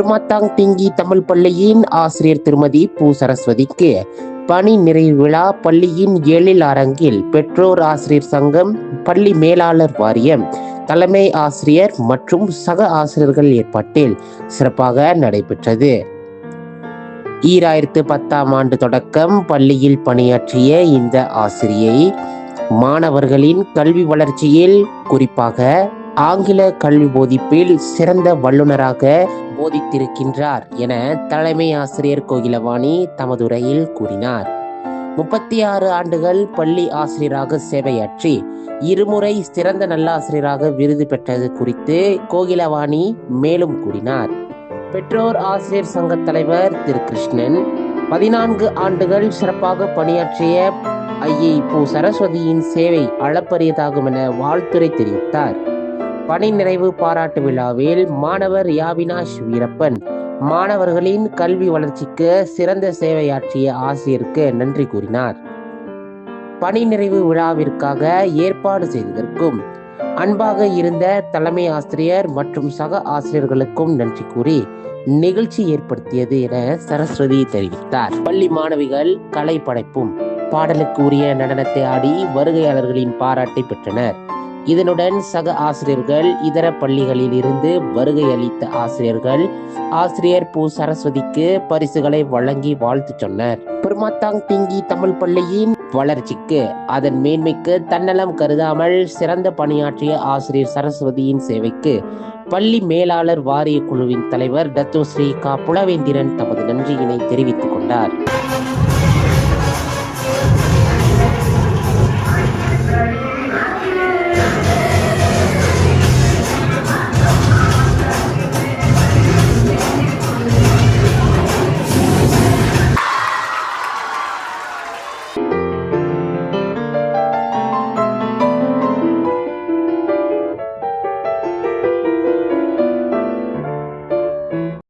பெருமாத்தாங் திங்கி தமிழ் பள்ளியின் ஆசிரியர் திருமதி பூ சரஸ்வதிக்கு. பணி நிறைவு விழா பள்ளியின் எழில் அரங்கில் பெற்றோர் ஆசிரியர் சங்கம் பள்ளி மேலாளர் வாரியம் தலைமை ஆசிரியர் மற்றும் சக ஆசிரியர்கள் ஏற்பாட்டில் சிறப்பாக நடைபெற்றது. ஈராயிரத்து பத்தாம் ஆண்டு தொடக்கம் பள்ளியில் பணியாற்றிய இந்த ஆசிரியை மாணவர்களின் கல்வி வளர்ச்சியில் குறிப்பாக ஆங்கில கல்வி போதிப்பில் சிறந்த வல்லுநராக போதித்திருக்கின்றார் என தலைமை ஆசிரியர் கோகிலவாணி தமது உரையில் கூறினார். முப்பத்தி ஆறு ஆண்டுகள் பள்ளி ஆசிரியராக சேவையாற்றி இருமுறை சிறந்த நல்லாசிரியராக விருது பெற்றது குறித்து கோகிலவாணி மேலும் கூறினார். பெற்றோர் ஆசிரியர் சங்க தலைவர் திரு கிருஷ்ணன் பதினான்கு ஆண்டுகள் சிறப்பாக பணியாற்றிய ஐயை பூ. சரஸ்வதியின் சேவை அளப்பரியதாகும் என வாழ்த்துரை தெரிவித்தார். பணி நிறைவு பாராட்டு விழாவில் மாணவர் யாவினாஷ் வீரப்பன் மாணவர்களின் கல்வி வளர்ச்சிக்கு சிறந்த சேவையாற்றிய ஆசிரியருக்கு நன்றி கூறினார். பணி நிறைவு விழாவிற்காக ஏற்பாடு செய்ததற்கும் அன்பாக இருந்த தலைமை ஆசிரியர் மற்றும் சக ஆசிரியர்களுக்கும் நன்றி கூறி நிகழ்ச்சி ஏற்படுத்தியது என சரஸ்வதி தெரிவித்தார். பள்ளி மாணவிகள் கலை படைப்பும் பாடலுக்கு உரிய நடனத்தை ஆடி வருகையாளர்களின் பாராட்டை பெற்றனர். இதனுடன் சக ஆசிரியர்கள் இதர பள்ளிகளில் இருந்து வருகை அளித்த ஆசிரியர்கள் ஆசிரியர் பூ சரஸ்வதிக்கு பரிசுகளை வழங்கி வாழ்த்து சொன்னார். பெருமாத்தாங் திங்கி தமிழ் பள்ளியின் வளர்ச்சிக்கு அதன் மேன்மைக்கு தன்னலம் கருதாமல் சிறந்த பணியாற்றிய ஆசிரியர் சரஸ்வதியின் சேவைக்கு பள்ளி மேலாளர் வாரிய குழுவின் தலைவர் டத்தோ கா. புலவேந்திரன் தமது நன்றியினை தெரிவித்துக் கொண்டார்.